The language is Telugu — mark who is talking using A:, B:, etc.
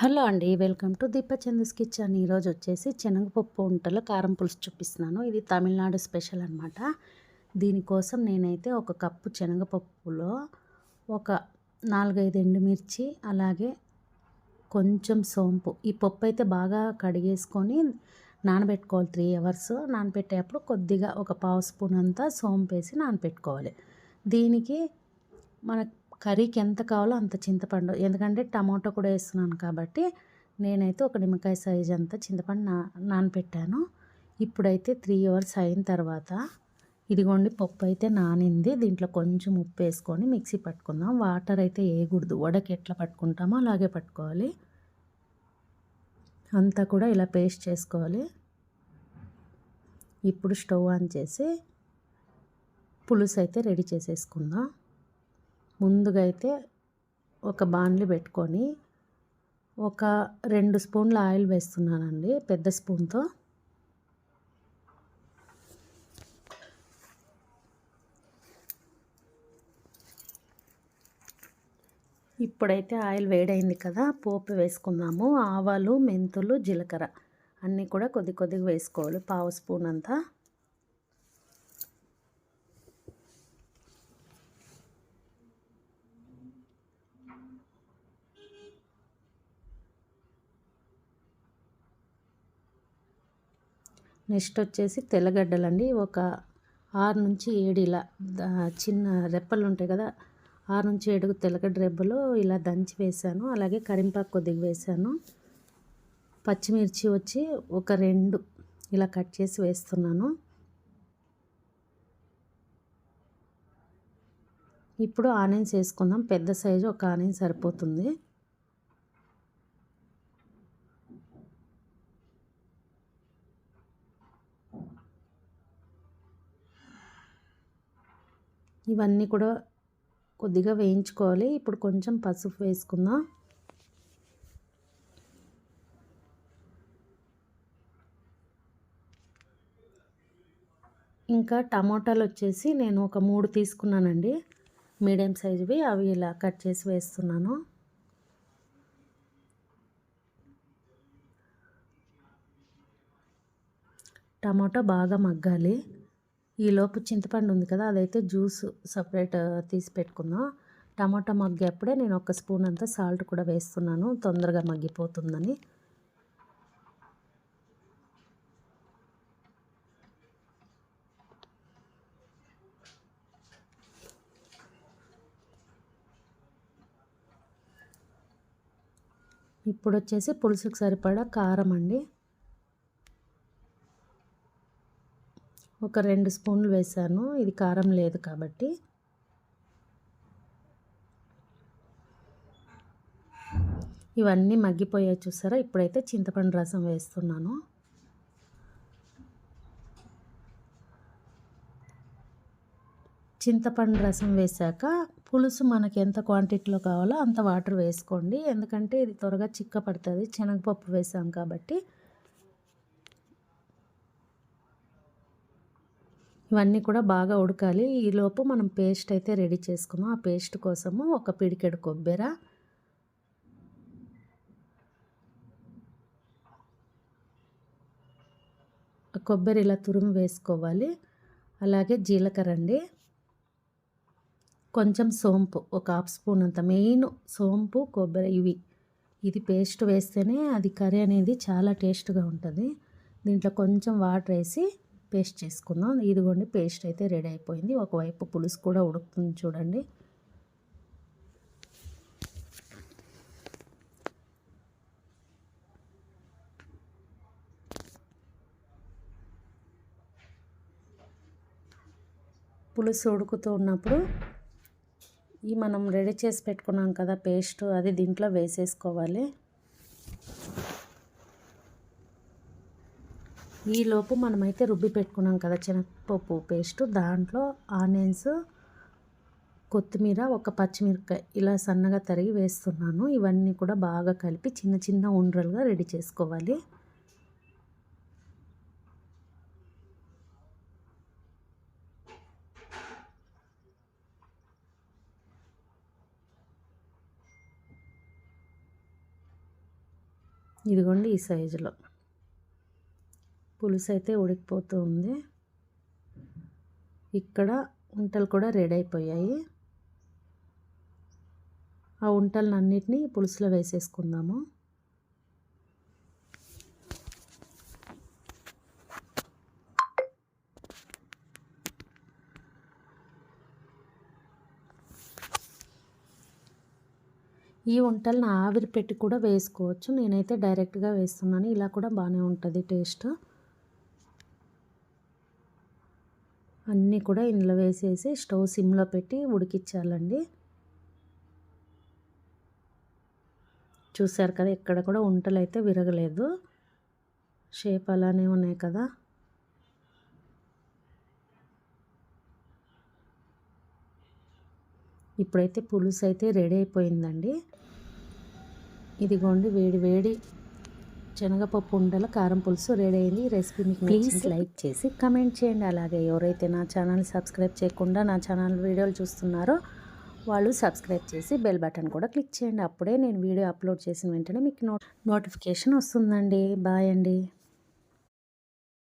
A: హలో అండి వెల్కమ్ టు దీపచందస్ కిచెన్. ఈరోజు వచ్చేసి శనగపప్పు వంటలో కారం పులుసు చూపిస్తున్నాను. ఇది తమిళనాడు స్పెషల్ అనమాట దీనికోసం నేనైతే ఒక కప్పు శనగపప్పులో ఒక నాలుగైదు ఎండుమిర్చి అలాగే కొంచెం సోంపు. ఈ పప్పు అయితే బాగా కడిగేసుకొని నానబెట్టుకోవాలి త్రీ అవర్స్. నానబెట్టేటప్పుడు కొద్దిగా ఒక పావు స్పూన్ అంతా సోంపు వేసి నానబెట్టుకోవాలి. దీనికి మనకు కర్రీకి ఎంత కావాలో అంత చింతపండు. ఎందుకంటే టమాటో కూడా వేస్తున్నాను కాబట్టి నేనైతే ఒక నిమ్మకాయ సైజ్ అంతా చింతపండు నా నానపెట్టాను. ఇప్పుడైతే త్రీ అవర్స్ అయిన తర్వాత ఇదిగోండి పప్పు అయితే నానింది. దీంట్లో కొంచెం ఉప్పు వేసుకొని మిక్సీ పట్టుకుందాం. వాటర్ అయితే వేయకూడదు. వడకి ఎట్లా పట్టుకుంటామో అలాగే పట్టుకోవాలి. అంతా కూడా ఇలా పేస్ట్ చేసుకోవాలి. ఇప్పుడు స్టవ్ ఆన్ చేసి పులుసు అయితే రెడీ చేసేసుకుందాం. ముందుగా అయితే ఒక బాణలి పెట్టుకొని ఒక రెండు స్పూన్ల ఆయిల్ వేస్తున్నానండి పెద్ద స్పూన్తో. ఇప్పుడైతే ఆయిల్ వేడైంది కదా పోపు వేసుకుందాము. ఆవాలు మెంతులు జీలకర్ర అన్నీ కూడా కొద్ది కొద్దిగా వేసుకోవాలి పావు స్పూన్ అంతా. నెక్స్ట్ వచ్చేసి తెల్లగడ్డలండి. ఒక ఆరు నుంచి ఏడు ఇలా చిన్న రెప్పలు ఉంటాయి కదా ఆరు నుంచి ఏడుగు తెల్లగడ్డ రెబ్బలు ఇలా దంచి వేసాను. అలాగే కరింపాకు కొద్దిగా వేసాను. పచ్చిమిర్చి వచ్చి ఒక రెండు ఇలా కట్ చేసి వేస్తున్నాను. ఇప్పుడు ఆనియన్స్ వేసుకుందాం. పెద్ద సైజు ఒక ఆనియన్ సరిపోతుంది. ఇవన్నీ కూడా కొద్దిగా వేయించుకోవాలి. ఇప్పుడు కొంచెం పసుపు వేసుకుందాం. ఇంకా టమాటాలు వచ్చేసి నేను ఒక మూడు తీసుకున్నానండి. మీడియం సైజువి అవి ఇలా కట్ చేసి వేస్తున్నాను. టమాటో బాగా మగ్గాలి. ఈలోపు చింతపండు ఉంది కదా అదైతే జ్యూస్ సపరేట్ తీసి పెట్టుకుందాం టమాటా మగ్గేప్పుడే నేను ఒక స్పూన్ అంతా సాల్ట్ కూడా వేస్తున్నాను తొందరగా మగ్గిపోతుందని. ఇప్పుడు వచ్చేసి పులుసుకు సరిపడా కారం అండి. ఒక రెండు స్పూన్లు వేసాను. ఇది కారం లేదు కాబట్టి. ఇవన్నీ మగ్గిపోయాయి చూసారా? ఇప్పుడైతే చింతపండు రసం వేస్తున్నాను. చింతపండు రసం వేసాక పులుసు మనకి ఎంత క్వాంటిటీలో కావాలో అంత వాటర్ వేసుకోండి. ఎందుకంటే ఇది త్వరగా చిక్క పడుతుంది శనగపప్పు వేసాం కాబట్టి ఇవన్నీ కూడా బాగా ఉడకాలి. ఈలోపు మనం పేస్ట్ అయితే రెడీ చేసుకున్నాం ఆ పేస్ట్ కోసము ఒక పిడికెడు కొబ్బెర. కొబ్బరి ఇలా తురుము వేసుకోవాలి. అలాగే జీలకర్ర అండి. కొంచెం సోంపు ఒక హాఫ్ స్పూన్ అంత. మెయిన్ సోంపు కొబ్బరి ఇవి. ఇది పేస్ట్ వేస్తేనే అది కర్రీ అనేది చాలా టేస్ట్గా ఉంటుంది. దీంట్లో కొంచెం వాటర్ వేసి పేస్ట్ చేసుకుందాం. ఇదిగోండి పేస్ట్ అయితే రెడీ అయిపోయింది. ఒకవైపు పులుసు కూడా ఉడుకుతుంది చూడండి. పులుసు ఉడుకుతూ ఉన్నప్పుడు ఈ మనం రెడీ చేసి పెట్టుకున్నాం కదా పేస్ట్ అది దీంట్లో వేసేసుకోవాలి. ఈలోపు మనమైతే రుబ్బి పెట్టుకున్నాం కదా శనగపప్పు పేస్ట్. దాంట్లో ఆనియన్స్ కొత్తిమీర ఒక పచ్చిమిరపకాయ ఇలా సన్నగా తరిగి వేస్తున్నాను. ఇవన్నీ కూడా బాగా కలిపి చిన్న చిన్న ఉండ్రలుగా రెడీ చేసుకోవాలి. ఇదిగోండి ఈ సైజులో. పులుసు అయితే ఉడికిపోతూ ఉంది ఇక్కడ ఉంటలు కూడా రెడీ అయిపోయాయి ఆ ఉంటలను అన్నిటినీ పులుసులో వేసేసుకుందాము. ఈ వంటలను ఆవిరి పెట్టి కూడా వేసుకోవచ్చు. నేనైతే డైరెక్ట్గా వేస్తున్నాను. ఇలా కూడా బాగానే ఉంటుంది టేస్ట్. అన్నీ కూడా ఇందులో వేసేసి స్టవ్ సిమ్లో పెట్టి ఉడికించాలండి. చూసారు కదా ఇక్కడ కూడా వంటలు అయితే విరగలేదు. షేప్ అలానే ఉన్నాయి కదా. ఇప్పుడైతే పులుసు అయితే రెడీ అయిపోయిందండి. ఇదిగోండి వేడి వేడి శనగపప్పు ఉండల కారం పులుసు రెడీ అయింది. ఈ రెసిపీ మీకు ప్లీజ్ లైక్ చేసి కమెంట్ చేయండి. అలాగే ఎవరైతే నా ఛానల్ సబ్స్క్రైబ్ చేయకుండా నా ఛానల్ వీడియోలు చూస్తున్నారో వాళ్ళు సబ్స్క్రైబ్ చేసి బెల్ బటన్ కూడా క్లిక్ చేయండి. అప్పుడే నేను వీడియో అప్లోడ్ చేసిన వెంటనే మీకు నోట్ నోటిఫికేషన్ వస్తుందండి. బాయ్ అండి.